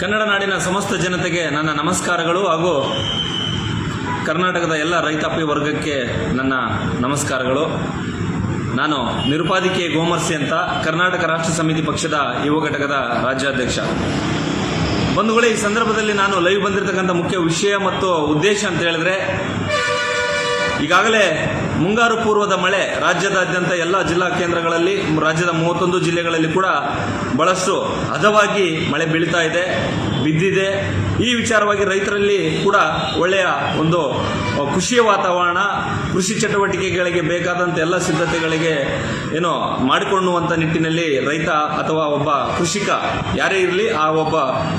ಕನ್ನಡ ನಾಡಿನ ಸಮಸ್ತ ಜನತೆಗೆ ನನ್ನ ನಮಸ್ಕಾರಗಳು ಹಾಗೂ ಕರ್ನಾಟಕದ ಎಲ್ಲ ರೈತಾಪಿ ವರ್ಗಕ್ಕೆ ನನ್ನ ನಮಸ್ಕಾರಗಳು. ನಾನು ನಿರುಪಾಧಿಕೆ ಗೋಮರ್ಸಿ ಅಂತ ಕರ್ನಾಟಕ ರಾಷ್ಟ್ರ ಸಮಿತಿ ಪಕ್ಷದ ಯುವ ಘಟಕದ ರಾಜ್ಯಾಧ್ಯಕ್ಷ. ಬಂಧುಗಳು, ಈ ಸಂದರ್ಭದಲ್ಲಿ ನಾನು ಲೈವ್ ಬಂದಿರತಕ್ಕಂಥ ಮುಖ್ಯ ವಿಷಯ ಮತ್ತು ಉದ್ದೇಶ ಅಂತ ಹೇಳಿದ್ರೆ, ಈಗಾಗಲೇ ಮುಂಗಾರು ಪೂರ್ವದ ಮಳೆ ರಾಜ್ಯದಾದ್ಯಂತ ಎಲ್ಲ ಜಿಲ್ಲಾ ಕೇಂದ್ರಗಳಲ್ಲಿ, ರಾಜ್ಯದ ಮೂವತ್ತೊಂದು ಜಿಲ್ಲೆಗಳಲ್ಲಿ ಕೂಡ ಬಹಳಷ್ಟು ಹದವಾಗಿ ಮಳೆ ಬೀಳ್ತಾ ಇದೆ. ಬಿದ್ದಿದೆ. ಈ ವಿಚಾರವಾಗಿ ರೈತರಲ್ಲಿ ಕೂಡ ಒಳ್ಳೆಯ ಒಂದು ಖುಷಿಯ ವಾತಾವರಣ, ಕೃಷಿ ಚಟುವಟಿಕೆಗಳಿಗೆ ಬೇಕಾದಂಥ ಎಲ್ಲ ಸಿದ್ಧತೆಗಳಿಗೆ ಏನೋ ಮಾಡಿಕೊಳ್ಳುವಂಥ ನಿಟ್ಟಿನಲ್ಲಿ ರೈತ ಅಥವಾ ಒಬ್ಬ ಕೃಷಿಕ ಯಾರೇ ಇರಲಿ, ಆ ಒಬ್ಬ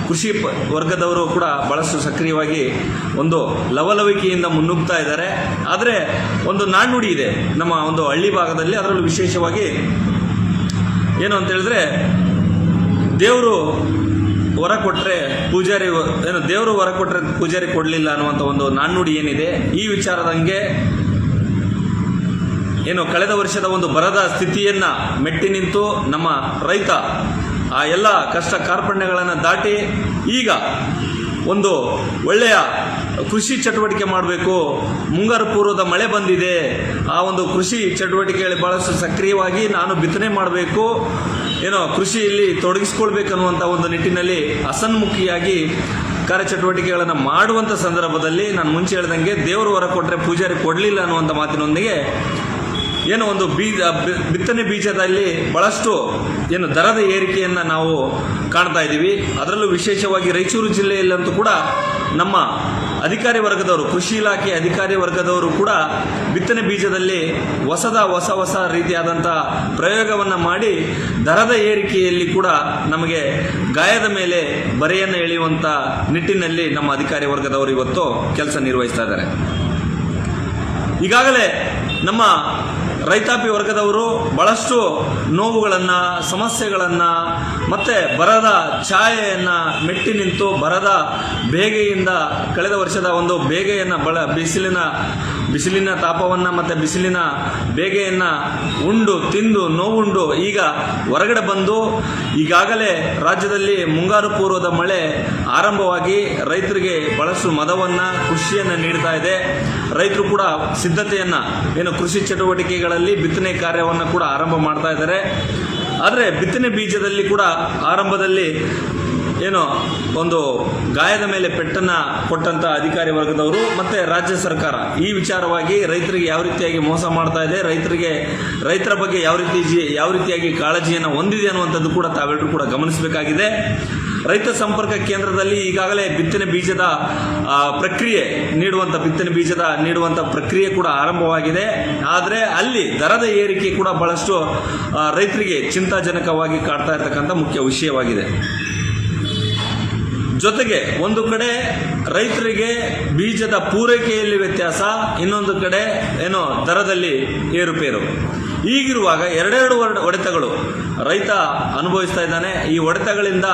ಕೃಷಿ ವರ್ಗದವರು ಕೂಡ ಬಹಳಷ್ಟು ಸಕ್ರಿಯವಾಗಿ ಒಂದು ಲವಲವಿಕೆಯಿಂದ ಮುನ್ನುಗ್ತಾ ಇದ್ದಾರೆ. ಆದರೆ ಒಂದು ನಾಣ್ಣುಡಿ ಇದೆ ನಮ್ಮ ಒಂದು ಹಳ್ಳಿ ಭಾಗದಲ್ಲಿ. ಅದರಲ್ಲೂ ವಿಶೇಷವಾಗಿ ಏನು ಅಂತ ಹೇಳಿದ್ರೆ, ದೇವರು ವರ ಕೊಟ್ಟರೆ ಪೂಜಾರಿ ಏನು ದೇವರು ವರ ಕೊಟ್ಟರೆ ಪೂಜಾರಿ ಕೊಡಲಿಲ್ಲ ಅನ್ನುವಂಥ ಒಂದು ನಾಣ್ಣುಡಿ ಏನಿದೆ, ಈ ವಿಚಾರದಂಗೆ ಏನು ಕಳೆದ ವರ್ಷದ ಒಂದು ಬರದ ಸ್ಥಿತಿಯನ್ನ ಮೆಟ್ಟಿ ನಿಂತು ನಮ್ಮ ರೈತ ಆ ಎಲ್ಲ ಕಷ್ಟ ಕಾರ್ಪಣ್ಯಗಳನ್ನು ದಾಟಿ ಈಗ ಒಂದು ಒಳ್ಳೆಯ ಕೃಷಿ ಚಟುವಟಿಕೆ ಮಾಡಬೇಕು, ಮುಂಗಾರು ಪೂರ್ವದ ಮಳೆ ಬಂದಿದೆ, ಆ ಒಂದು ಕೃಷಿ ಚಟುವಟಿಕೆಗಳಲ್ಲಿ ಬಹಳಷ್ಟು ಸಕ್ರಿಯವಾಗಿ ನಾನು ಬಿತ್ತನೆ ಮಾಡಬೇಕು ಏನೋ ಕೃಷಿಯಲ್ಲಿ ತೊಡಗಿಸ್ಕೊಳ್ಬೇಕನ್ನುವಂಥ ಒಂದು ನಿಟ್ಟಿನಲ್ಲಿ ಹಸನ್ಮುಖಿಯಾಗಿ ಕಾರ್ಯಚಟುವಟಿಕೆಗಳನ್ನು ಮಾಡುವಂಥ ಸಂದರ್ಭದಲ್ಲಿ ನಾನು ಮುಂಚೆ ಹೇಳ್ದಂಗೆ ದೇವರು ವರ ಕೊಟ್ಟರೆ ಪೂಜಾರಿ ಕೊಡಲಿಲ್ಲ ಅನ್ನುವಂಥ ಮಾತಿನೊಂದಿಗೆ ಏನು ಒಂದು ಬೀಜ ಬಿತ್ತನೆ ಬೀಜದಲ್ಲಿ ಬಹಳಷ್ಟು ಏನು ದರದ ಏರಿಕೆಯನ್ನು ನಾವು ಕಾಣ್ತಾ ಇದ್ದೀವಿ ಅದರಲ್ಲೂ ವಿಶೇಷವಾಗಿ ರಾಯಚೂರು ಜಿಲ್ಲೆಯಲ್ಲಂತೂ ಕೂಡ ನಮ್ಮ ಅಧಿಕಾರಿ ವರ್ಗದವರು, ಕೃಷಿ ಇಲಾಖೆ ಅಧಿಕಾರಿ ವರ್ಗದವರು ಕೂಡ ಬಿತ್ತನೆ ಬೀಜದಲ್ಲಿ ಹೊಸದ ಹೊಸ ಹೊಸ ರೀತಿಯಾದಂಥ ಪ್ರಯೋಗವನ್ನು ಮಾಡಿ ದರದ ಏರಿಕೆಯಲ್ಲಿ ಕೂಡ ನಮಗೆ ಗಾಯದ ಮೇಲೆ ಬರೆಯನ್ನು ಎಳೆಯುವಂಥ ನಿಟ್ಟಿನಲ್ಲಿ ನಮ್ಮ ಅಧಿಕಾರಿ ವರ್ಗದವರು ಇವತ್ತು ಕೆಲಸ ನಿರ್ವಹಿಸ್ತಾ ಇದ್ದಾರೆ. ಈಗಾಗಲೇ ನಮ್ಮ ರೈತಾಪಿ ವರ್ಗದವರು ಬಹಳಷ್ಟು ನೋವುಗಳನ್ನು, ಸಮಸ್ಯೆಗಳನ್ನು, ಮತ್ತೆ ಬರದ ಛಾಯೆಯನ್ನು ಮೆಟ್ಟಿ ನಿಂತು, ಬರದ ಬೇಗೆಯಿಂದ ಕಳೆದ ವರ್ಷದ ಒಂದು ಬೇಗೆಯನ್ನು ಬಳ, ಬಿಸಿಲಿನ ಬಿಸಿಲಿನ ತಾಪವನ್ನು ಮತ್ತು ಬಿಸಿಲಿನ ಬೇಗೆಯನ್ನು ಉಂಡು, ತಿಂದು, ನೋವುಂಡು ಈಗ ಹೊರಗಡೆ ಬಂದು ಈಗಾಗಲೇ ರಾಜ್ಯದಲ್ಲಿ ಮುಂಗಾರು ಪೂರ್ವದ ಮಳೆ ಆರಂಭವಾಗಿ ರೈತರಿಗೆ ಬಹಳಷ್ಟು ಮದವನ್ನು, ಖುಷಿಯನ್ನು ನೀಡ್ತಾ ಇದೆ. ರೈತರು ಕೂಡ ಸಿದ್ಧತೆಯನ್ನು, ಏನು ಕೃಷಿ ಚಟುವಟಿಕೆಗಳಲ್ಲಿ ಬಿತ್ತನೆ ಕಾರ್ಯವನ್ನು ಕೂಡ ಆರಂಭ ಮಾಡ್ತಾ ಇದ್ದಾರೆ. ಆದರೆ ಬಿತ್ತನೆ ಬೀಜದಲ್ಲಿ ಕೂಡ ಆರಂಭದಲ್ಲಿ ಏನು ಒಂದು ಗಾಯದ ಮೇಲೆ ಪೆಟ್ಟನ್ನು ಕೊಟ್ಟಂತ ಅಧಿಕಾರಿ ವರ್ಗದವರು ಮತ್ತೆ ರಾಜ್ಯ ಸರ್ಕಾರ ಈ ವಿಚಾರವಾಗಿ ರೈತರಿಗೆ ಯಾವ ರೀತಿಯಾಗಿ ಮೋಸ ಮಾಡ್ತಾ ಇದೆ, ರೈತರಿಗೆ, ರೈತರ ಬಗ್ಗೆ ಯಾವ ರೀತಿ ಯಾವ ರೀತಿಯಾಗಿ ಕಾಳಜಿಯನ್ನು ಹೊಂದಿದೆ ಅನ್ನುವಂಥದ್ದು ಕೂಡ ತಾವೆಲ್ಲರೂ ಕೂಡ ಗಮನಿಸಬೇಕಾಗಿದೆ. ರೈತ ಸಂಪರ್ಕ ಕೇಂದ್ರದಲ್ಲಿ ಈಗಾಗಲೇ ಬಿತ್ತನೆ ಬೀಜದ ಪ್ರಕ್ರಿಯೆ ನೀಡುವಂಥ ಬಿತ್ತನೆ ಬೀಜದ ನೀಡುವಂಥ ಪ್ರಕ್ರಿಯೆ ಕೂಡ ಆರಂಭವಾಗಿದೆ. ಆದರೆ ಅಲ್ಲಿ ದರದ ಏರಿಕೆ ಕೂಡ ಬಹಳಷ್ಟು ರೈತರಿಗೆ ಚಿಂತಾಜನಕವಾಗಿ ಕಾಡ್ತಾ ಇರತಕ್ಕಂಥ ಮುಖ್ಯ ವಿಷಯವಾಗಿದೆ. ಜೊತೆಗೆ ಒಂದು ಕಡೆ ರೈತರಿಗೆ ಬೀಜದ ಪೂರೈಕೆಯಲ್ಲಿ ವ್ಯತ್ಯಾಸ ಇನ್ನೊಂದು ಕಡೆ ಏನೋ ದರದಲ್ಲಿ ಏರುಪೇರು. ಈಗಿರುವಾಗ ಎರಡೆರಡು ಹೊಡೆ- ಹೊಡೆತಗಳು ರೈತ ಅನುಭವಿಸ್ತಾ ಇದ್ದಾನೆ. ಈ ಹೊಡೆತಗಳಿಂದ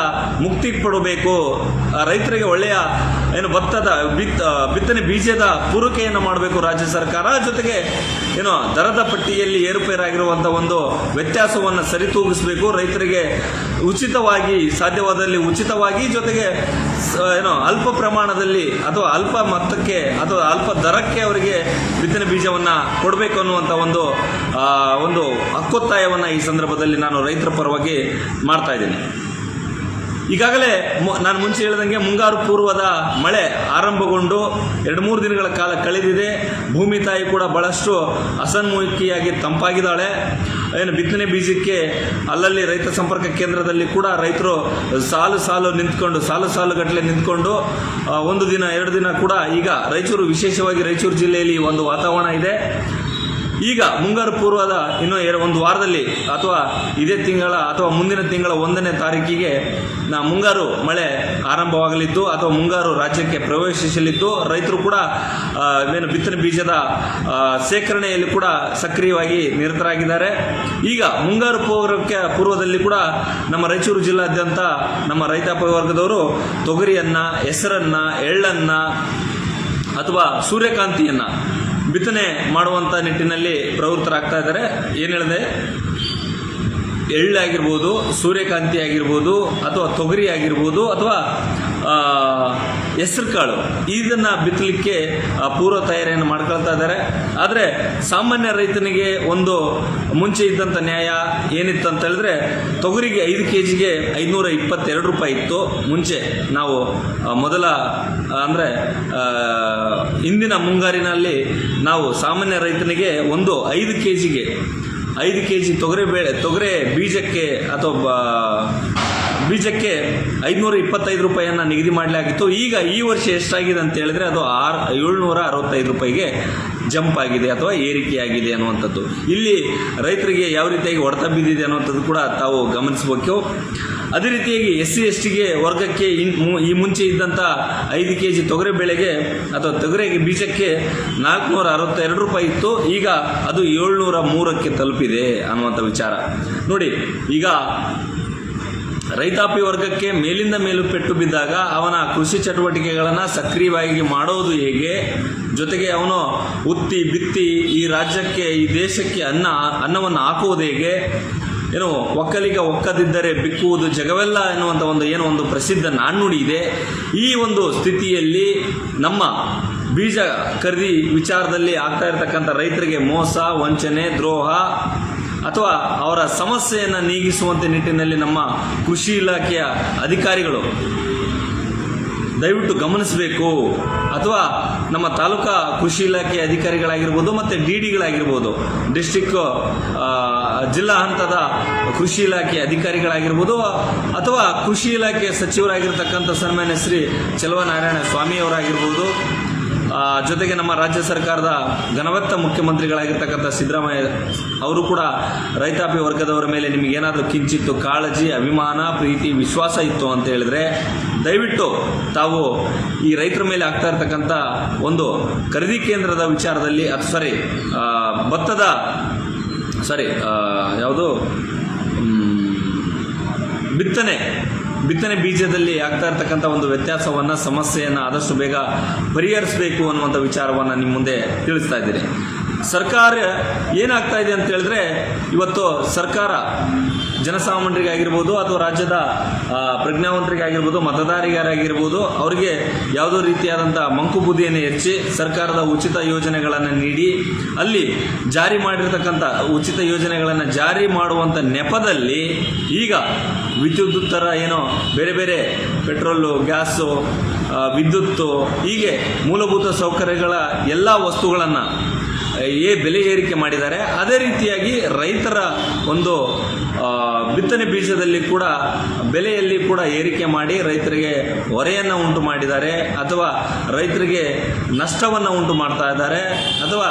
ಮುಕ್ತಿ ಪಡಬೇಕು ರೈತರಿಗೆ ಒಳ್ಳೆಯ ಏನು ಭತ್ತದ ಬಿತ್ ಬಿತ್ತನೆ ಬೀಜದ ಪೂರಕೆಯನ್ನು ಮಾಡಬೇಕು ರಾಜ್ಯ ಸರ್ಕಾರ. ಜೊತೆಗೆ ಏನು ದರದ ಪಟ್ಟಿಯಲ್ಲಿ ಏರುಪೇರಾಗಿರುವಂಥ ಒಂದು ವ್ಯತ್ಯಾಸವನ್ನು ಸರಿತೂಗಿಸಬೇಕು. ರೈತರಿಗೆ ಉಚಿತವಾಗಿ, ಸಾಧ್ಯವಾದಲ್ಲಿ ಉಚಿತವಾಗಿ, ಜೊತೆಗೆ ಏನು ಅಲ್ಪ ಪ್ರಮಾಣದಲ್ಲಿ ಅಥವಾ ಅಲ್ಪ ಮೊತ್ತಕ್ಕೆ ಅಥವಾ ಅಲ್ಪ ದರಕ್ಕೆ ಅವರಿಗೆ ಬಿತ್ತನೆ ಬೀಜವನ್ನು ಕೊಡಬೇಕು ಅನ್ನುವಂಥ ಒಂದು ಒಂದು ಹಕ್ಕೊತ್ತಾಯವನ್ನು ಈ ಸಂದರ್ಭದಲ್ಲಿ ನಾನು ರೈತರ ಪರವಾಗಿ ಮಾಡ್ತಾ ಇದ್ದೀನಿ. ಈಗಾಗಲೇ ನಾನು ಮುಂಚೆ ಹೇಳಿದಂಗೆ ಮುಂಗಾರು ಪೂರ್ವದ ಮಳೆ ಆರಂಭಗೊಂಡು ಎರಡು ಮೂರು ದಿನಗಳ ಕಾಲ ಕಳೆದಿದೆ. ಭೂಮಿ ತಾಯಿ ಕೂಡ ಬಹಳಷ್ಟು ಅಸನ್ಮುಖಿಯಾಗಿ ತಂಪಾಗಿದ್ದಾಳೆ. ಏನು ಬಿತ್ತನೆ ಬೀಜಕ್ಕೆ ಅಲ್ಲಲ್ಲಿ ರೈತ ಸಂಪರ್ಕ ಕೇಂದ್ರದಲ್ಲಿ ಕೂಡ ರೈತರು ಸಾಲು ಸಾಲು ನಿಂತ್ಕೊಂಡು, ಸಾಲು ಸಾಲು ಗಟ್ಟಲೆ ನಿಂತ್ಕೊಂಡು ಒಂದು ದಿನ, ಎರಡು ದಿನ ಕೂಡ ಈಗ ರಾಯಚೂರು ವಿಶೇಷವಾಗಿ ರಾಯಚೂರು ಜಿಲ್ಲೆಯಲ್ಲಿ ಒಂದು ವಾತಾವರಣ ಇದೆ. ಈಗ ಮುಂಗಾರು ಪೂರ್ವದ ಇನ್ನೂ ಎರಡು ಒಂದು ವಾರದಲ್ಲಿ ಅಥವಾ ಇದೇ ತಿಂಗಳ ಅಥವಾ ಮುಂದಿನ ತಿಂಗಳ ಒಂದನೇ ತಾರೀಕಿಗೆ ನಾ ಮುಂಗಾರು ಮಳೆ ಆರಂಭವಾಗಲಿದ್ದು ಅಥವಾ ಮುಂಗಾರು ರಾಜ್ಯಕ್ಕೆ ಪ್ರವೇಶಿಸಲಿದ್ದು, ರೈತರು ಕೂಡ ಏನು ಬಿತ್ತನೆ ಬೀಜದ ಶೇಖರಣೆಯಲ್ಲಿ ಕೂಡ ಸಕ್ರಿಯವಾಗಿ ನಿರತರಾಗಿದ್ದಾರೆ. ಈಗ ಮುಂಗಾರು ಪೂರ್ವಕ್ಕೆ ಪೂರ್ವದಲ್ಲಿ ಕೂಡ ನಮ್ಮ ರಾಯಚೂರು ಜಿಲ್ಲಾದ್ಯಂತ ನಮ್ಮ ರೈತಾಪಿ ವರ್ಗದವರು ತೊಗರಿಯನ್ನ, ಹೆಸರನ್ನ, ಎಳ್ಳನ್ನ ಅಥವಾ ಸೂರ್ಯಕಾಂತಿಯನ್ನ ಬಿತ್ತನೆ ಮಾಡುವಂಥ ನಿಟ್ಟಿನಲ್ಲಿ ಪ್ರವೃತ್ತರಾಗ್ತಾ ಇದ್ದಾರೆ. ಏನು ಹೇಳಿದೆ? ಎಳ್ಳಾಗಿರ್ಬೋದು ಸೂರ್ಯಕಾಂತಿ ಆಗಿರ್ಬೋದು ಅಥವಾ ತೊಗರಿ ಆಗಿರ್ಬೋದು ಅಥವಾ ಹೆಸರು ಕಾಳು. ಇದನ್ನು ಬಿತ್ತಲಿಕ್ಕೆ ಪೂರ್ವ ತಯಾರಿಯನ್ನು ಮಾಡ್ಕೊಳ್ತಾ ಇದ್ದಾರೆ. ಆದರೆ, ಸಾಮಾನ್ಯ ರೈತನಿಗೆ ಒಂದು ಮುಂಚೆ ಇದ್ದಂಥ ನ್ಯಾಯ ಏನಿತ್ತು ಅಂತ ಹೇಳಿದ್ರೆ, ತೊಗರಿಗೆ ಐದು ಕೆ ಜಿಗೆ ಐದುನೂರ ಇಪ್ಪತ್ತೆರಡು ರೂಪಾಯಿ ಇತ್ತು. ಮುಂಚೆ ನಾವು ಮೊದಲ, ಅಂದರೆ ಇಂದಿನ ಮುಂಗಾರಿನಲ್ಲಿ ನಾವು ಸಾಮಾನ್ಯ ರೈತನಿಗೆ ಒಂದು ಐದು ಕೆ ಜಿಗೆ ಐದು ಕೆ ಜಿ ತೊಗರಿ ಬೇಳೆ, ತೊಗರಿ ಬೀಜಕ್ಕೆ ಅಥವಾ ಬೀಜಕ್ಕೆ ಐದುನೂರ ಇಪ್ಪತ್ತೈದು ರೂಪಾಯಿಯನ್ನು ನಿಗದಿ ಮಾಡಲಾಗಿತ್ತು. ಈಗ ಈ ವರ್ಷ ಎಷ್ಟಾಗಿದೆ ಅಂತ ಹೇಳಿದ್ರೆ ಅದು ಆರು, ಏಳ್ನೂರ ಅರವತ್ತೈದು ರೂಪಾಯಿಗೆ ಜಂಪ್ ಆಗಿದೆ ಅಥವಾ ಏರಿಕೆಯಾಗಿದೆ ಅನ್ನುವಂಥದ್ದು. ಇಲ್ಲಿ ರೈತರಿಗೆ ಯಾವ ರೀತಿಯಾಗಿ ಹೊಡೆತ ಬಿದ್ದಿದೆ ಅನ್ನುವಂಥದ್ದು ಕೂಡ ತಾವು ಗಮನಿಸಬೇಕು. ಅದೇ ರೀತಿಯಾಗಿ ಎಸ್ ಸಿ ಎಸ್ ಟಿಗೆ ವರ್ಗಕ್ಕೆ ಈ ಮುಂಚೆ ಇದ್ದಂಥ ಐದು ಕೆ ಜಿ ತೊಗರೆ ಬೆಳೆಗೆ ಅಥವಾ ತೊಗರೆಗೆ ಬೀಜಕ್ಕೆ ನಾಲ್ಕುನೂರ ಅರವತ್ತೆರಡು ರೂಪಾಯಿ ಇತ್ತು. ಈಗ ಅದು ಏಳ್ನೂರ ಮೂರಕ್ಕೆ ತಲುಪಿದೆ ಅನ್ನುವಂಥ ವಿಚಾರ. ನೋಡಿ, ಈಗ ರೈತಾಪಿ ವರ್ಗಕ್ಕೆ ಮೇಲಿಂದ ಮೇಲು ಪೆಟ್ಟು ಬಿದ್ದಾಗ ಅವನ ಕೃಷಿ ಚಟುವಟಿಕೆಗಳನ್ನು ಸಕ್ರಿಯವಾಗಿ ಮಾಡೋದು ಹೇಗೆ? ಜೊತೆಗೆ ಅವನು ಉತ್ತಿ ಬಿತ್ತಿ ಈ ರಾಜ್ಯಕ್ಕೆ, ಈ ದೇಶಕ್ಕೆ ಅನ್ನ, ಅನ್ನವನ್ನು ಹಾಕುವುದು ಹೇಗೆ? ಏನು ಒಕ್ಕಲಿಗ ಒಕ್ಕದಿದ್ದರೆ ಬಿಕ್ಕುವುದು ಜಗವೆಲ್ಲ ಎನ್ನುವಂಥ ಒಂದು, ಏನೋ ಒಂದು ಪ್ರಸಿದ್ಧ ನಾಣ್ಣುಡಿ ಇದೆ. ಈ ಒಂದು ಸ್ಥಿತಿಯಲ್ಲಿ ನಮ್ಮ ಬೀಜ ಖರೀದಿ ವಿಚಾರದಲ್ಲಿ ಆಗ್ತಾ ಇರತಕ್ಕಂಥ ರೈತರಿಗೆ ಮೋಸ, ವಂಚನೆ, ದ್ರೋಹ ಅಥವಾ ಅವರ ಸಮಸ್ಯೆಯನ್ನು ನೀಗಿಸುವಂತೆ ನಿಟ್ಟಿನಲ್ಲಿ ನಮ್ಮ ಕೃಷಿ ಇಲಾಖೆಯ ಅಧಿಕಾರಿಗಳು ದಯವಿಟ್ಟು ಗಮನಿಸಬೇಕು. ಅಥವಾ ನಮ್ಮ ತಾಲೂಕಾ ಕೃಷಿ ಇಲಾಖೆ ಅಧಿಕಾರಿಗಳಾಗಿರ್ಬೋದು ಮತ್ತು ಡಿ ಡಿಗಳಾಗಿರ್ಬೋದು, ಡಿಸ್ಟಿಕ್ ಜಿಲ್ಲಾ ಹಂತದ ಕೃಷಿ ಇಲಾಖೆ ಅಧಿಕಾರಿಗಳಾಗಿರ್ಬೋದು, ಅಥವಾ ಕೃಷಿ ಇಲಾಖೆ ಸಚಿವರಾಗಿರ್ತಕ್ಕಂಥ ಸನ್ಮಾನ್ಯ ಶ್ರೀ ಚೆಲುವನಾರಾಯಣ ಸ್ವಾಮಿಯವರಾಗಿರ್ಬೋದು ಜೊತೆಗೆ ನಮ್ಮ ರಾಜ್ಯ ಸರ್ಕಾರದ ಘನವತ್ತ ಮುಖ್ಯಮಂತ್ರಿಗಳಾಗಿರ್ತಕ್ಕಂಥ ಸಿದ್ದರಾಮಯ್ಯ ಅವರು ಕೂಡ ರೈತಾಪಿ ವರ್ಗದವರ ಮೇಲೆ ನಿಮಗೇನಾದರೂ ಕಿಂಚಿತ್ತು ಕಾಳಜಿ, ಅಭಿಮಾನ, ಪ್ರೀತಿ, ವಿಶ್ವಾಸ ಇತ್ತು ಅಂತ ಹೇಳಿದ್ರೆ ದಯವಿಟ್ಟು ತಾವು ಈ ರೈತರ ಮೇಲೆ ಆಗ್ತಾ ಇರ್ತಕ್ಕಂಥ ಒಂದು ಖರೀದಿ ಕೇಂದ್ರದ ವಿಚಾರದಲ್ಲಿ ಅದು ಸಾರಿ ಭತ್ತದ ಸಾರಿ ಯಾವುದು ಬಿತ್ತನೆ ಬಿತ್ತನೆ ಬೀಜದಲ್ಲಿ ಆಗ್ತಾ ಇರ್ತಕ್ಕಂಥ ಒಂದು ವ್ಯತ್ಯಾಸವನ್ನು, ಸಮಸ್ಯೆಯನ್ನು ಆದಷ್ಟು ಬೇಗ ಪರಿಹರಿಸಬೇಕು ಅನ್ನುವಂಥ ವಿಚಾರವನ್ನು ನಿಮ್ಮ ಮುಂದೆ ತಿಳಿಸ್ತಾ ಇದ್ದೀನಿ. ಸರ್ಕಾರ ಏನಾಗ್ತಾ ಇದೆ ಅಂತ ಹೇಳಿದ್ರೆ, ಇವತ್ತು ಸರ್ಕಾರ ಜನಸಾಮಾನ್ಯರಿಗಾಗಿರ್ಬೋದು ಅಥವಾ ರಾಜ್ಯದ ಪ್ರಜ್ಞಾವಂತರಿಗಾಗಿರ್ಬೋದು ಮತದಾರಿಗಾರಾಗಿರ್ಬೋದು ಅವರಿಗೆ ಯಾವುದೋ ರೀತಿಯಾದಂಥ ಮಂಕು ಬುದ್ಧಿಯನ್ನು ಹೆಚ್ಚಿ ಸರ್ಕಾರದ ಉಚಿತ ಯೋಜನೆಗಳನ್ನು ನೀಡಿ, ಅಲ್ಲಿ ಜಾರಿ ಮಾಡಿರ್ತಕ್ಕಂಥ ಉಚಿತ ಯೋಜನೆಗಳನ್ನು ಜಾರಿ ಮಾಡುವಂಥ ನೆಪದಲ್ಲಿ ಈಗ ವಿದ್ಯುತ್ ಥರ ಏನೋ ಬೇರೆ ಬೇರೆ ಪೆಟ್ರೋಲು, ಗ್ಯಾಸು ವಿದ್ಯುತ್ತು, ಹೀಗೆ ಮೂಲಭೂತ ಸೌಕರ್ಯಗಳ ಎಲ್ಲ ವಸ್ತುಗಳನ್ನು ಏ ಬೆಲೆ ಏರಿಕೆ ಮಾಡಿದ್ದಾರೆ. ಅದೇ ರೀತಿಯಾಗಿ ರೈತರ ಒಂದು ಬಿತ್ತನೆ ಬೀಜದಲ್ಲಿ ಕೂಡ ಬೆಲೆಯಲ್ಲಿ ಕೂಡ ಏರಿಕೆ ಮಾಡಿ ರೈತರಿಗೆ ಹೊರೆಯನ್ನು ಉಂಟು ಮಾಡಿದ್ದಾರೆ ಅಥವಾ ರೈತರಿಗೆ ನಷ್ಟವನ್ನು ಉಂಟು ಮಾಡ್ತಾ ಇದ್ದಾರೆ ಅಥವಾ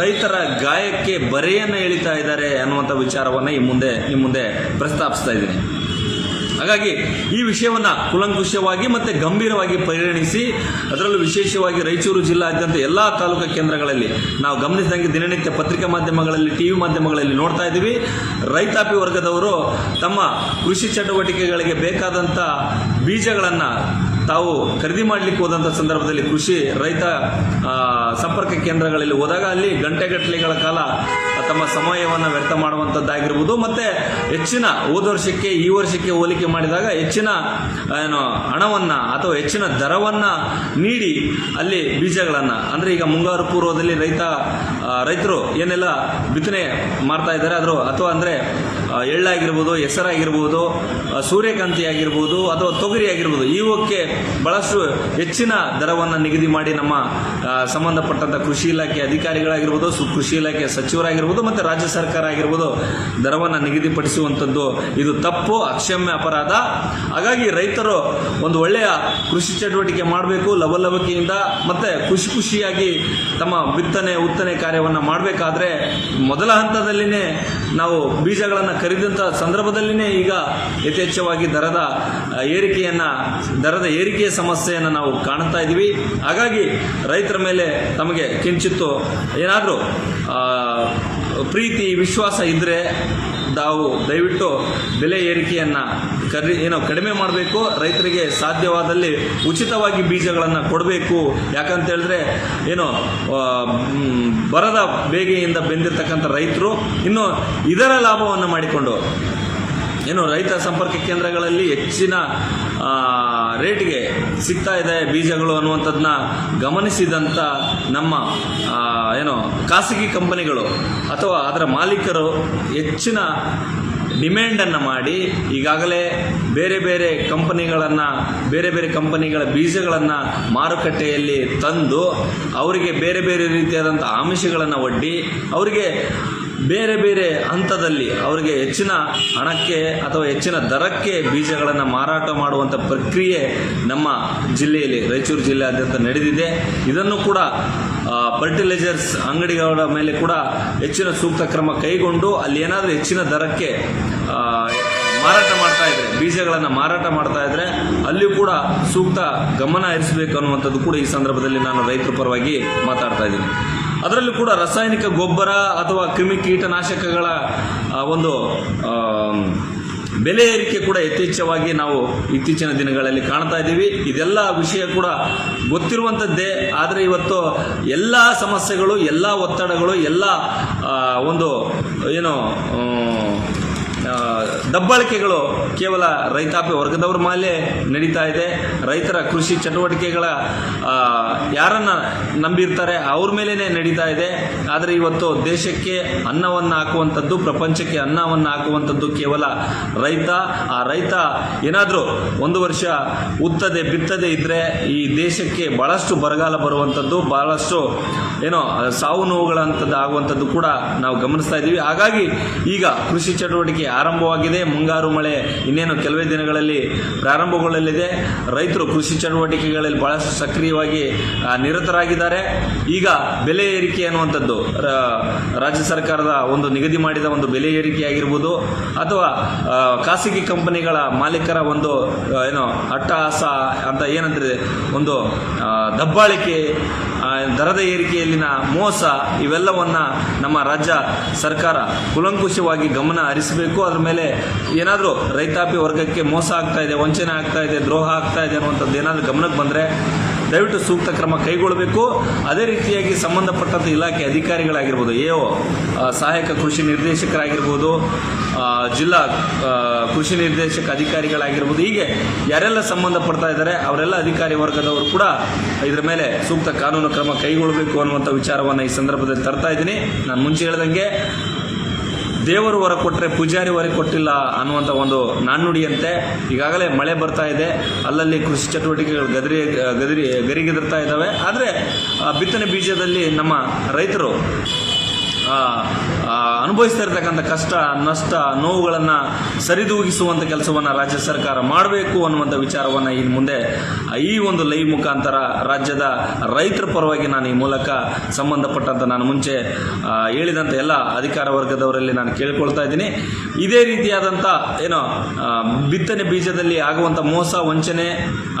ರೈತರ ಗಾಯಕ್ಕೆ ಬರೆಯನ್ನು ಎಳಿತಾ ಇದ್ದಾರೆ ಅನ್ನುವಂಥ ವಿಚಾರವನ್ನು ಈ ಮುಂದೆ ನಿಮ್ಮ ಮುಂದೆ ಪ್ರಸ್ತಾಪಿಸ್ತಾ ಇದ್ದೀನಿ. ಹಾಗಾಗಿ ಈ ವಿಷಯವನ್ನು ಕುಲಂಕುಷವಾಗಿ ಮತ್ತು ಗಂಭೀರವಾಗಿ ಪರಿಗಣಿಸಿ, ಅದರಲ್ಲೂ ವಿಶೇಷವಾಗಿ ರಾಯಚೂರು ಜಿಲ್ಲಾದ್ಯಂತ ಎಲ್ಲ ತಾಲೂಕು ಕೇಂದ್ರಗಳಲ್ಲಿ ನಾವು ಗಮನಿಸಿದಂಗೆ ದಿನನಿತ್ಯ ಪತ್ರಿಕಾ ಮಾಧ್ಯಮಗಳಲ್ಲಿ, ಟಿವಿ ಮಾಧ್ಯಮಗಳಲ್ಲಿ ನೋಡ್ತಾ ಇದ್ದೀವಿ. ರೈತಾಪಿ ವರ್ಗದವರು ತಮ್ಮ ಕೃಷಿ ಚಟುವಟಿಕೆಗಳಿಗೆ ಬೇಕಾದಂಥ ಬೀಜಗಳನ್ನು ತಾವು ಖರೀದಿ ಮಾಡಲಿಕ್ಕೆ ಹೋದಂಥ ಸಂದರ್ಭದಲ್ಲಿ ಕೃಷಿ ರೈತ ಸಂಪರ್ಕ ಕೇಂದ್ರಗಳಲ್ಲಿ ಹೋದಾಗ ಅಲ್ಲಿ ಗಂಟೆಗಟ್ಟಲೆಗಳ ಕಾಲ ತಮ್ಮ ಸಮಯವನ್ನು ವ್ಯರ್ಥ ಮಾಡುವಂಥದ್ದಾಗಿರ್ಬೋದು ಮತ್ತು ಹೆಚ್ಚಿನ ಹೋದ ವರ್ಷಕ್ಕೆ ಈ ವರ್ಷಕ್ಕೆ ಹೋಲಿಕೆ ಮಾಡಿದಾಗ ಹೆಚ್ಚಿನ ಏನು, ಹಣವನ್ನು ಅಥವಾ ಹೆಚ್ಚಿನ ದರವನ್ನು ನೀಡಿ ಅಲ್ಲಿ ಬೀಜಗಳನ್ನು. ಅಂದರೆ ಈಗ ಮುಂಗಾರು ಪೂರ್ವದಲ್ಲಿ ರೈತ ರೈತರು ಏನೆಲ್ಲ ಬಿತ್ತನೆ ಮಾಡ್ತಾ ಇದ್ದಾರೆ. ಅದ್ರ ಅಥವಾ ಅಂದರೆ ಎಳ್ಳಾಗಿರ್ಬೋದು, ಹೆಸರಾಗಿರ್ಬೋದು ಸೂರ್ಯಕಾಂತಿ ಆಗಿರ್ಬೋದು ಅಥವಾ ತೊಗರಿ ಆಗಿರ್ಬೋದು ಇವಕ್ಕೆ ಬಹಳಷ್ಟು ಹೆಚ್ಚಿನ ದರವನ್ನು ನಿಗದಿ ಮಾಡಿ ನಮ್ಮ ಸಂಬಂಧಪಟ್ಟಂತ ಕೃಷಿ ಇಲಾಖೆ ಅಧಿಕಾರಿಗಳಾಗಿರ್ಬೋದು, ಸು, ಕೃಷಿ ಇಲಾಖೆ ಸಚಿವರಾಗಿರ್ಬೋದು ಮತ್ತು ರಾಜ್ಯ ಸರ್ಕಾರ ಆಗಿರ್ಬೋದು, ದರವನ್ನು ನಿಗದಿಪಡಿಸುವಂಥದ್ದು ಇದು ತಪ್ಪು, ಅಕ್ಷಮ್ಯ ಅಪರಾಧ. ಹಾಗಾಗಿ ರೈತರು ಒಂದು ಒಳ್ಳೆಯ ಕೃಷಿ ಚಟುವಟಿಕೆ ಮಾಡಬೇಕು, ಲವಲವಿಕೆಯಿಂದ ಮತ್ತು ಖುಷಿ ಖುಷಿಯಾಗಿ ತಮ್ಮ ಬಿತ್ತನೆ, ಉತ್ತನೆ ಕಾರ್ಯವನ್ನು ಮಾಡಬೇಕಾದ್ರೆ ಮೊದಲ ಹಂತದಲ್ಲಿನೇ ನಾವು ಬೀಜಗಳನ್ನು ಖರೀದಂಥ ಸಂದರ್ಭದಲ್ಲಿನೇ ಈಗ ಯಥೇಚ್ಛವಾಗಿ ದರದ ಏರಿಕೆಯನ್ನು, ದರದ ಏರಿಕೆಯ ಸಮಸ್ಯೆಯನ್ನು ನಾವು ಕಾಣ್ತಾ ಇದ್ದೀವಿ ಹಾಗಾಗಿ ರೈತರ ಮೇಲೆ ತಮಗೆ ಕಿಂಚಿತ್ತು ಏನಾದರೂ ಪ್ರೀತಿ, ವಿಶ್ವಾಸ ಇದ್ದರೆ ತಾವು ದಯವಿಟ್ಟು ಬೆಲೆ ಏರಿಕೆಯನ್ನು ಕರಿ, ಏನೋ ಕಡಿಮೆ ಮಾಡಬೇಕು, ರೈತರಿಗೆ ಸಾಧ್ಯವಾದಲ್ಲಿ ಉಚಿತವಾಗಿ ಬೀಜಗಳನ್ನು ಕೊಡಬೇಕು. ಯಾಕಂತ ಹೇಳಿದ್ರೆ ಏನು ಬರದ ಬೇಗೆಯಿಂದ ಬೆಂದಿರ್ತಕ್ಕಂಥ ರೈತರು ಇನ್ನು ಇದರ ಲಾಭವನ್ನು ಮಾಡಿಕೊಂಡು ಏನು ರೈತ ಸಂಪರ್ಕ ಕೇಂದ್ರಗಳಲ್ಲಿ ಹೆಚ್ಚಿನ ರೇಟ್ಗೆ ಸಿಗ್ತಾ ಇದೆ ಬೀಜಗಳು ಅನ್ನುವಂಥದ್ದನ್ನ ಗಮನಿಸಿದಂಥ ನಮ್ಮ ಏನು ಖಾಸಗಿ ಕಂಪನಿಗಳು ಅಥವಾ ಅದರ ಮಾಲೀಕರು ಹೆಚ್ಚಿನ ಡಿಮ್ಯಾಂಡನ್ನು ಮಾಡಿ ಈಗಾಗಲೇ ಬೇರೆ ಬೇರೆ ಕಂಪನಿಗಳನ್ನು, ಬೇರೆ ಬೇರೆ ಕಂಪನಿಗಳ ಬೀಜಗಳನ್ನು ಮಾರುಕಟ್ಟೆಯಲ್ಲಿ ತಂದು ಅವರಿಗೆ ಬೇರೆ ಬೇರೆ ರೀತಿಯಾದಂಥ ಆಮಿಷಗಳನ್ನು ಒಡ್ಡಿ ಅವರಿಗೆ ಬೇರೆ ಬೇರೆ ಹಂತದಲ್ಲಿ ಅವರಿಗೆ ಹೆಚ್ಚಿನ ಹಣಕ್ಕೆ ಅಥವಾ ಹೆಚ್ಚಿನ ದರಕ್ಕೆ ಬೀಜಗಳನ್ನು ಮಾರಾಟ ಮಾಡುವಂಥ ಪ್ರಕ್ರಿಯೆ ನಮ್ಮ ಜಿಲ್ಲೆಯಲ್ಲಿ, ರಾಯಚೂರು ಜಿಲ್ಲೆಯಾದ್ಯಂತ ನಡೆದಿದೆ. ಇದನ್ನು ಕೂಡ ಫರ್ಟಿಲೈಸರ್ಸ್ ಅಂಗಡಿಗಳ ಮೇಲೆ ಕೂಡ ಹೆಚ್ಚಿನ ಸೂಕ್ತ ಕ್ರಮ ಕೈಗೊಂಡು ಅಲ್ಲಿ ಏನಾದರೂ ಹೆಚ್ಚಿನ ದರಕ್ಕೆ ಮಾರಾಟ ಮಾಡ್ತಾ ಇದ್ರೆ, ಬೀಜಗಳನ್ನು ಮಾರಾಟ ಮಾಡ್ತಾ ಇದ್ರೆ ಅಲ್ಲಿಯೂ ಕೂಡ ಸೂಕ್ತ ಗಮನ ಹರಿಸಬೇಕು ಅನ್ನುವಂಥದ್ದು ಕೂಡ ಈ ಸಂದರ್ಭದಲ್ಲಿ ನಾನು ರೈತರ ಪರವಾಗಿ ಮಾತಾಡ್ತಾ ಇದ್ದೀನಿ. ಅದರಲ್ಲೂ ಕೂಡ ರಾಸಾಯನಿಕ ಗೊಬ್ಬರ ಅಥವಾ ಕ್ರಿಮಿ ಕೀಟನಾಶಕಗಳ ಒಂದು ಬೆಲೆ ಏರಿಕೆ ಕೂಡ ಯಥೇಚ್ಛವಾಗಿ ನಾವು ಇತ್ತೀಚಿನ ದಿನಗಳಲ್ಲಿ ಕಾಣ್ತಾ ಇದ್ದೀವಿ. ಇದೆಲ್ಲ ವಿಷಯ ಕೂಡ ಗೊತ್ತಿರುವಂಥದ್ದೇ. ಆದರೆ ಇವತ್ತು ಎಲ್ಲ ಸಮಸ್ಯೆಗಳು, ಎಲ್ಲ ಒತ್ತಡಗಳು, ಎಲ್ಲ ಒಂದು, ಏನು ದಬ್ಬಾಳಿಕೆಗಳು ಕೇವಲ ರೈತಾಪಿ ವರ್ಗದವ್ರ ಮೇಲೆ ನಡೀತಾ ಇದೆ. ರೈತರ ಕೃಷಿ ಚಟುವಟಿಕೆಗಳ ಯಾರನ್ನು ನಂಬಿರ್ತಾರೆ ಅವ್ರ ಮೇಲೇ ನಡೀತಾ ಇದೆ. ಆದರೆ ಇವತ್ತು ದೇಶಕ್ಕೆ ಅನ್ನವನ್ನು ಹಾಕುವಂಥದ್ದು, ಪ್ರಪಂಚಕ್ಕೆ ಅನ್ನವನ್ನು ಹಾಕುವಂಥದ್ದು ಕೇವಲ ರೈತ. ಆ ರೈತ ಏನಾದರೂ ಒಂದು ವರ್ಷ ಉತ್ತದೆ, ಬಿತ್ತದೆ ಇದ್ದರೆ ಈ ದೇಶಕ್ಕೆ ಭಾಳಷ್ಟು ಬರಗಾಲ ಬರುವಂಥದ್ದು ಭಾಳಷ್ಟು ಏನೋ ಸಾವು ನೋವುಗಳಂಥದ್ದು ಆಗುವಂಥದ್ದು ಕೂಡ ನಾವು ಗಮನಿಸ್ತಾ ಇದ್ದೀವಿ. ಹಾಗಾಗಿ ಈಗ ಕೃಷಿ ಚಟುವಟಿಕೆ ಆರಂಭವಾಗಿದೆ ಮುಂಗಾರು ಮಳೆ ಇನ್ನೇನು ಕೆಲವೇ ದಿನಗಳಲ್ಲಿ ಪ್ರಾರಂಭಗೊಳ್ಳಲಿದೆ. ರೈತರು ಕೃಷಿ ಚಟುವಟಿಕೆಗಳಲ್ಲಿ ಬಹಳಷ್ಟು ಸಕ್ರಿಯವಾಗಿ ನಿರತರಾಗಿದ್ದಾರೆ. ಈಗ ಬೆಲೆ ಏರಿಕೆ ಅನ್ನುವಂಥದ್ದು ರಾಜ್ಯ ಸರ್ಕಾರದ ಒಂದು ನಿಗದಿ ಮಾಡಿದ ಒಂದು ಬೆಲೆ ಏರಿಕೆ ಆಗಿರ್ಬೋದು, ಅಥವಾ ಖಾಸಗಿ ಕಂಪನಿಗಳ ಮಾಲೀಕರ ಒಂದು ಏನು ಅಟ್ಟಹಾಸ ಅಂತ ಏನಂದ್ರೆ ಒಂದು ದಬ್ಬಾಳಿಕೆ ದರದ ಏರಿಕೆಯಲ್ಲಿನ ಮೋಸ ಇವೆಲ್ಲವನ್ನ ನಮ್ಮ ರಾಜ್ಯ ಸರ್ಕಾರ ಕುಲಂಕುಷವಾಗಿ ಗಮನ ಹರಿಸಬೇಕು. ಅದ್ರ ಮೇಲೆ ಏನಾದರೂ ರೈತಾಪಿ ವರ್ಗಕ್ಕೆ ಮೋಸ ಆಗ್ತಾ ಇದೆ, ವಂಚನೆ ಆಗ್ತಾ ಇದೆ, ದ್ರೋಹ ಆಗ್ತಾ ಇದೆ ಅನ್ನುವಂಥದ್ದು ಏನಾದರೂ ಗಮನಕ್ಕೆ ಬಂದರೆ ದಯವಿಟ್ಟು ಸೂಕ್ತ ಕ್ರಮ ಕೈಗೊಳ್ಳಬೇಕು. ಅದೇ ರೀತಿಯಾಗಿ ಸಂಬಂಧಪಟ್ಟಂಥ ಇಲಾಖೆ ಅಧಿಕಾರಿಗಳಾಗಿರ್ಬೋದು, ಎ ಒ ಸಹಾಯಕ ಕೃಷಿ ನಿರ್ದೇಶಕರಾಗಿರ್ಬೋದು ಜಿಲ್ಲಾ ಕೃಷಿ ನಿರ್ದೇಶಕ ಅಧಿಕಾರಿಗಳಾಗಿರ್ಬೋದು, ಹೀಗೆ ಯಾರೆಲ್ಲ ಸಂಬಂಧಪಡ್ತಾ ಇದ್ದಾರೆ, ಅವರೆಲ್ಲ ಅಧಿಕಾರಿ ವರ್ಗದವರು ಕೂಡ ಇದರ ಮೇಲೆ ಸೂಕ್ತ ಕಾನೂನು ಕ್ರಮ ಕೈಗೊಳ್ಳಬೇಕು ಅನ್ನುವಂಥ ವಿಚಾರವನ್ನು ಈ ಸಂದರ್ಭದಲ್ಲಿ ತರ್ತಾ ಇದ್ದೀನಿ. ನಾನು ಮುಂಚೆ ಹೇಳ್ದಂಗೆ ದೇವರು ಹೊರ ಕೊಟ್ಟರೆ ಪೂಜಾರಿ ಹೊರ ಕೊಟ್ಟಿಲ್ಲ ಅನ್ನುವಂಥ ಒಂದು ನಾಣ್ಣುಡಿಯಂತೆ ಈಗಾಗಲೇ ಮಳೆ ಬರ್ತಾ ಇದೆ. ಅಲ್ಲಲ್ಲಿ ಕೃಷಿ ಚಟುವಟಿಕೆಗಳು ಗದರಿ ಗದರಿ ಗರಿಗೆದರ್ತಾ ಇದ್ದಾವೆ. ಆದರೆ ಬಿತ್ತನೆ ಬೀಜದಲ್ಲಿ ನಮ್ಮ ರೈತರು ಅನುಭವಿಸ್ತಾ ಇರತಕ್ಕಂಥ ಕಷ್ಟ, ನಷ್ಟ, ನೋವುಗಳನ್ನು ಸರಿದೂಗಿಸುವಂಥ ಕೆಲಸವನ್ನು ರಾಜ್ಯ ಸರ್ಕಾರ ಮಾಡಬೇಕು ಅನ್ನುವಂಥ ವಿಚಾರವನ್ನು ಇನ್ನು ಮುಂದೆ ಈ ಒಂದು ಲೈವ್ ಮುಖಾಂತರ ರಾಜ್ಯದ ರೈತರ ಪರವಾಗಿ ನಾನು ಈ ಮೂಲಕ ಸಂಬಂಧಪಟ್ಟಂಥ ನಾನು ಮುಂಚೆ ಹೇಳಿದಂಥ ಎಲ್ಲ ಅಧಿಕಾರ ವರ್ಗದವರಲ್ಲಿ ನಾನು ಕೇಳ್ಕೊಳ್ತಾ ಇದ್ದೀನಿ. ಇದೇ ರೀತಿಯಾದಂಥ ಏನೋ ಬಿತ್ತನೆ ಬೀಜದಲ್ಲಿ ಆಗುವಂಥ ಮೋಸ, ವಂಚನೆ,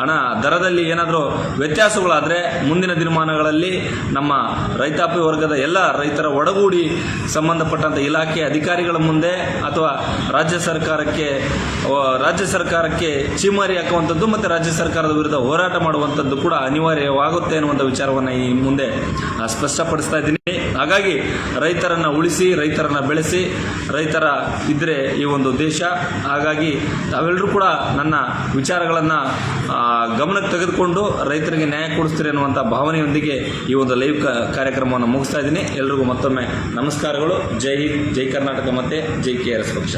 ಹಣ, ದರದಲ್ಲಿ ಏನಾದರೂ ವ್ಯತ್ಯಾಸಗಳಾದರೆ ಮುಂದಿನ ದಿನಮಾನಗಳಲ್ಲಿ ನಮ್ಮ ರೈತಾಪಿ ವರ್ಗದ ಎಲ್ಲ ರೈತರ ಒಡಗೂಡಿ ಸಂಬಂಧಪಟ್ಟಂಥ ಇಲಾಖೆ ಅಧಿಕಾರಿಗಳ ಮುಂದೆ ಅಥವಾ ರಾಜ್ಯ ಸರ್ಕಾರಕ್ಕೆ ರಾಜ್ಯ ಸರ್ಕಾರಕ್ಕೆ ಚೀಮಾರಿ ಹಾಕುವಂಥದ್ದು ಮತ್ತು ರಾಜ್ಯ ಸರ್ಕಾರದ ವಿರುದ್ಧ ಹೋರಾಟ ಮಾಡುವಂಥದ್ದು ಕೂಡ ಅನಿವಾರ್ಯವಾಗುತ್ತೆ ಅನ್ನುವಂಥ ವಿಚಾರವನ್ನು ಈ ಮುಂದೆ ಸ್ಪಷ್ಟಪಡಿಸ್ತಾ ಇದ್ದೀನಿ. ಹಾಗಾಗಿ ರೈತರನ್ನ ಉಳಿಸಿ, ರೈತರನ್ನ ಬೆಳೆಸಿ, ರೈತರ ಇದ್ದರೆ ಈ ಒಂದು ದೇಶ. ಹಾಗಾಗಿ ತಾವೆಲ್ಲರೂ ಕೂಡ ನನ್ನ ವಿಚಾರಗಳನ್ನು ಗಮನಕ್ಕೆ ತೆಗೆದುಕೊಂಡು ರೈತರಿಗೆ ನ್ಯಾಯ ಕೊಡಿಸ್ತೀರಿ ಅನ್ನುವಂಥ ಭಾವನೆಯೊಂದಿಗೆ ಈ ಒಂದು ಲೈವ್ ಕಾರ್ಯಕ್ರಮವನ್ನು ಮುಗಿಸ್ತಾ ಇದ್ದೀನಿ. ಎಲ್ರಿಗೂ ಮತ್ತೊಮ್ಮೆ ನಮಸ್ಕಾರಗಳು. ಜೈ ಹಿಂದ್, ಜೈ ಕರ್ನಾಟಕ ಮತ್ತು ಜೈ ಕೆ ಆರ್ ಎಸ್ ಪಕ್ಷ.